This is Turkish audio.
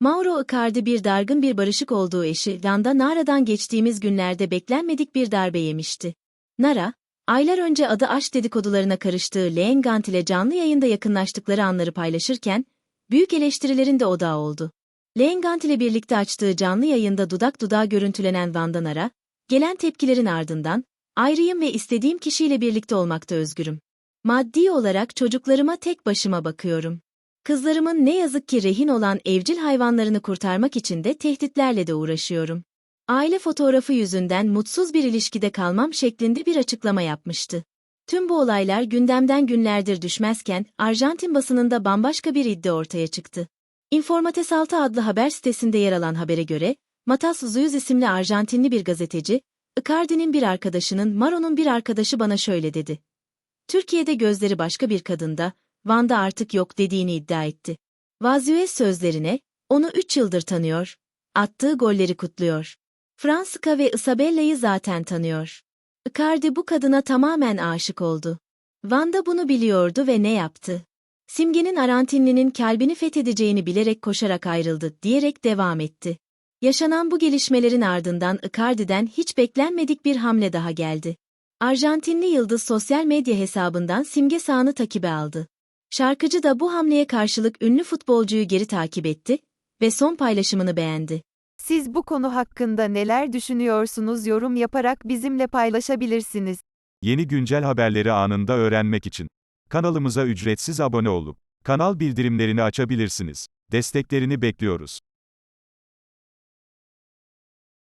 Mauro Icardi bir dargın bir barışık olduğu eşi Landa Nara'dan geçtiğimiz günlerde beklenmedik bir darbe yemişti. Nara, aylar önce adı aşk dedikodularına karıştığı Leengant ile canlı yayında yakınlaştıkları anları paylaşırken, büyük eleştirilerin de odağı oldu. Leengant ile birlikte açtığı canlı yayında dudak dudağa görüntülenen Vanda Nara, gelen tepkilerin ardından, ayrıyım ve istediğim kişiyle birlikte olmakta özgürüm. Maddi olarak çocuklarıma tek başıma bakıyorum. Kızlarımın ne yazık ki rehin olan evcil hayvanlarını kurtarmak için de tehditlerle de uğraşıyorum. Aile fotoğrafı yüzünden mutsuz bir ilişkide kalmam şeklinde bir açıklama yapmıştı. Tüm bu olaylar gündemden günlerdir düşmezken Arjantin basınında bambaşka bir iddia ortaya çıktı. Informates 6 adlı haber sitesinde yer alan habere göre, Matas Zuyuz isimli Arjantinli bir gazeteci, Icardi'nin bir arkadaşının Maro'nun bir arkadaşı bana şöyle dedi. Türkiye'de gözleri başka bir kadında, Van'da artık yok dediğini iddia etti. Vaziyet sözlerine, onu 3 yıldır tanıyor, attığı golleri kutluyor. Franska ve Isabella'yı zaten tanıyor. Icardi bu kadına tamamen aşık oldu. Vanda bunu biliyordu ve ne yaptı? Simge'nin Arantinli'nin kalbini fethedeceğini bilerek koşarak ayrıldı, diyerek devam etti. Yaşanan bu gelişmelerin ardından Icardi'den hiç beklenmedik bir hamle daha geldi. Arjantinli yıldız sosyal medya hesabından Simge Sağ'ını takibe aldı. Şarkıcı da bu hamleye karşılık ünlü futbolcuyu geri takip etti ve son paylaşımını beğendi. Siz bu konu hakkında neler düşünüyorsunuz yorum yaparak bizimle paylaşabilirsiniz. Yeni güncel haberleri anında öğrenmek için kanalımıza ücretsiz abone olup kanal bildirimlerini açabilirsiniz. Desteklerini bekliyoruz.